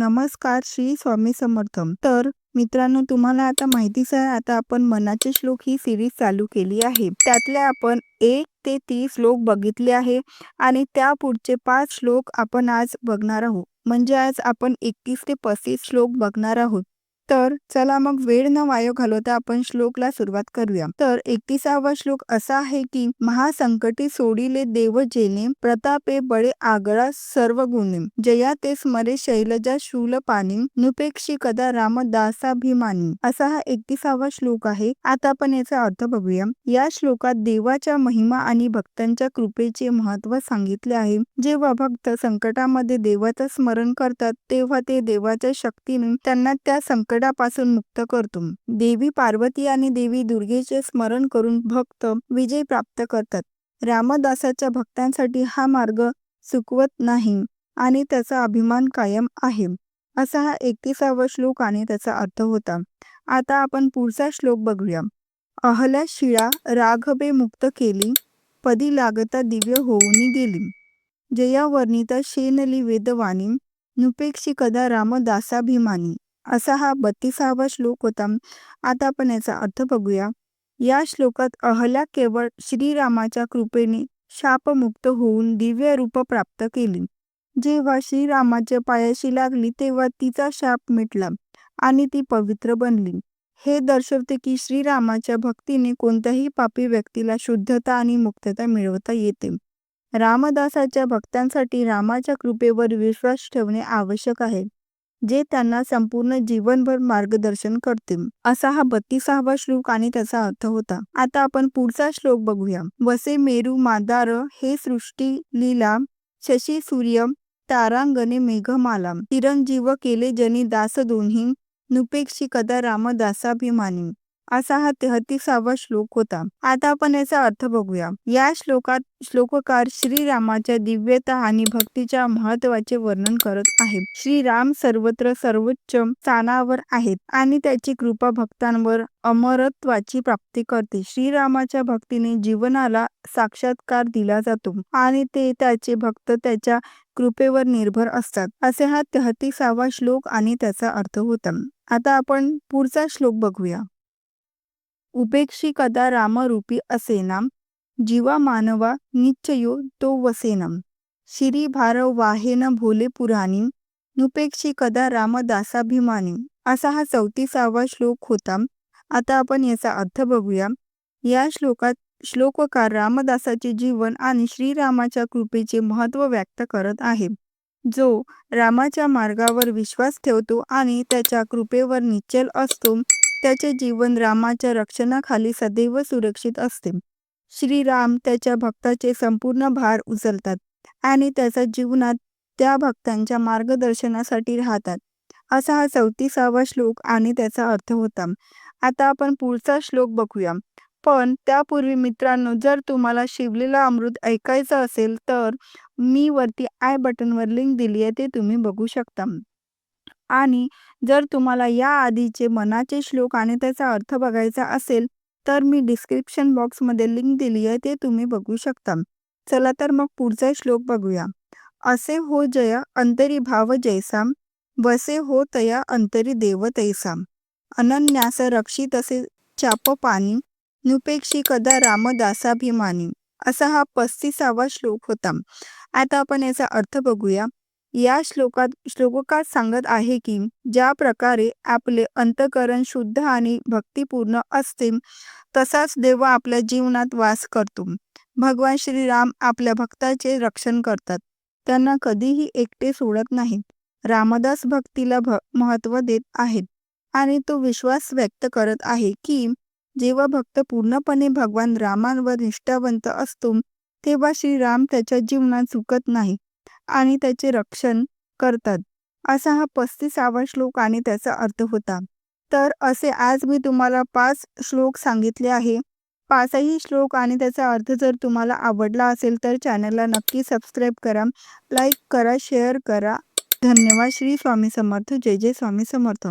नमस्कार श्री स्वामी समर्थ तर मित्रांनो तुम्हाला आता माहितीच आहे आता आपण मनाचे श्लोक ही सिरीज चालू केली आहे. त्यातले आपण एक ते तीस श्लोक बघितले आहे आणि त्या पुढचे पाच श्लोक आपण आज बघणार आहोत. म्हणजे आज आपण एकतीस ते पस्तीस श्लोक बघणार आहोत. तर चला मग वेळ न वायो घालवता आपण श्लोकला सुरुवात करूया. तर एकतीसावा श्लोक असा आहे की महासंकटी सोडिले देव जेने प्रतापे बळे आगळा सर्व गुणे जया ते स्मरे शैलजा शूल पाणी नुपेक्षी कदा रामदासाभिमानी असा हा एकतीसावा श्लोक आहे. आता आपण याचा अर्थ बघूया. या श्लोकात देवाच्या महिमा आणि भक्तांच्या कृपेचे महत्त्व सांगितले आहे. जेव्हा भक्त संकटामध्ये देवाचं स्मरण करतात तेव्हा ते देवाच्या शक्तीने त्यांना त्या संकट संकटापासून मुक्त करतो. देवी पार्वती आणि देवी दुर्गेचे स्मरण करून भक्त विजय प्राप्त करतात. रामदासाच्या भक्तांसाठी हा मार्ग चुकवत नाही आणि त्याचा अभिमान कायम आहे. असा हा एकतीसावा श्लोक आणि त्याचा अर्थ होता. आता आपण पुढचा श्लोक बघूया. अहल्या शिळा राघवे मुक्त केली पदी लागता दिव्य होऊन गेली. जया वर्णिता शेनली वेदवाणी नुपेक्षी कदा रामदासाभिमानी. असा हा बत्तीसावा श्लोक होता. आता आपण याचा अर्थ बघूया. या श्लोकात अहल्या केवळ श्रीरामाच्या कृपेने शापमुक्त होऊन दिव्य रूप प्राप्त केली. जेव्हा श्रीरामाच्या पायाशी लागली तेव्हा तिचा शाप मिटला आणि ती पवित्र बनली. हे दर्शवते की श्रीरामाच्या भक्तीने कोणत्याही पापी व्यक्तीला शुद्धता आणि मुक्तता मिळवता येते. रामदासाच्या भक्तांसाठी रामाच्या कृपेवर विश्वास ठेवणे आवश्यक आहे. जे त्यांना संपूर्ण जीवनभर मार्गदर्शन करतील. असा हा बत्तीसावा श्लोक आणि त्याचा अर्थ होता. आता आपण पुढचा श्लोक बघूया. वसे मेरू मादार हे सृष्टी लीला शशी सूर्य तारांगणे मेघमाला. चिरंजीव केले जनी दास दोन्ही. नुपेक्षी कदा रामदासाभिमानी. असा हा तेहतीसावा श्लोक होता. आता आपण याचा अर्थ बघूया. या श्लोकात श्लोककार श्रीरामाच्या दिव्यता आणि भक्तीच्या महत्त्वाचे वर्णन करत आहेत. श्रीराम सर्वत्र सर्वोच्च स्थानावर आहेत आणि त्याची कृपा भक्तांवर अमरत्वाची प्राप्ती करते. श्रीरामाच्या भक्तीने जीवनाला साक्षात्कार दिला जातो आणि ते त्याचे भक्त त्याच्या कृपेवर निर्भर असतात. असे हा तेहतीसावा श्लोक आणि त्याचा अर्थ होता. आता आपण पुढचा श्लोक बघूया. उपेक्षी कदा रामरूपी असेनाम जीवा मानवा निश्चयो तो वसेनम. श्री भारव वाहेन भोले पुराणी नुपेक्षी कदा रामदासाभिमानी. असा हा चौतीसावा श्लोक होता. आता आपण याचा अर्थ बघूया. या श्लोकात श्लोककार रामदासाचे जीवन आणि श्रीरामाच्या कृपेचे महत्त्व व्यक्त करत आहे. जो रामाच्या मार्गावर विश्वास ठेवतो आणि त्याच्या कृपेवर निश्चल असतो त्याचे जीवन रामाच्या रक्षणाखाली सदैव सुरक्षित असते. श्रीराम त्याच्या भक्ताचे संपूर्ण भार उचलतात आणि त्याच्या जीवनात त्या भक्तांच्या मार्गदर्शनासाठी राहतात. असा हा चौतीसावा श्लोक आणि त्याचा अर्थ होता. आता आपण पुढचा श्लोक बघूया. पण त्यापूर्वी मित्रांनो जर तुम्हाला शिवलेला अमृत ऐकायचं असेल तर मी वरती आय बटनवर लिंक दिली आहे ते तुम्ही बघू शकता. आणि जर तुम्हाला या आधीचे मनाचे श्लोक आणि त्याचा अर्थ बघायचा असेल तर मी डिस्क्रिप्शन बॉक्समध्ये लिंक दिली आहे ते तुम्ही बघू शकता. चला तर मग पुढचा श्लोक बघूया. असे हो जय अंतरी भाव जैसा वसे हो तया अंतरी देव तैसा. अनन्यास रक्षित असे चाप पाणी नुपेक्षी कदा रामदासाभिमानी. असा हा पस्तीसावा श्लोक होता. आता आपण याचा अर्थ बघूया. या श्लोकात श्लोककार सांगत आहे की ज्या प्रकारे आपले अंतकरण शुद्ध आणि भक्तिपूर्ण असते तसाच देव आपल्या जीवनात वास करतो. भगवान श्रीराम आपल्या भक्ताचे रक्षण करतात. त्यांना कधीही एकटे सोडत नाहीत. रामदास भक्तीला भ महत्त्व देत आहेत. आणि तो विश्वास व्यक्त करत आहे की जेव्हा भक्त पूर्णपणे भगवान रामांवर निष्ठावंत असतो तेव्हा श्रीराम त्याच्या जीवनात चुकत नाही. आणि त्याचे रक्षण करतात. असा हा पस्तीसावा श्लोक आणि त्याचा अर्थ होता. तर असे आज मी तुम्हाला पाच श्लोक सांगितले आहे. पाचही श्लोक आणि त्याचा अर्थ जर तुम्हाला आवडला असेल तर चॅनलला नक्की सबस्क्राईब करा लाईक करा शेअर करा. धन्यवाद. श्री स्वामी समर्थ. जय जय स्वामी समर्थ.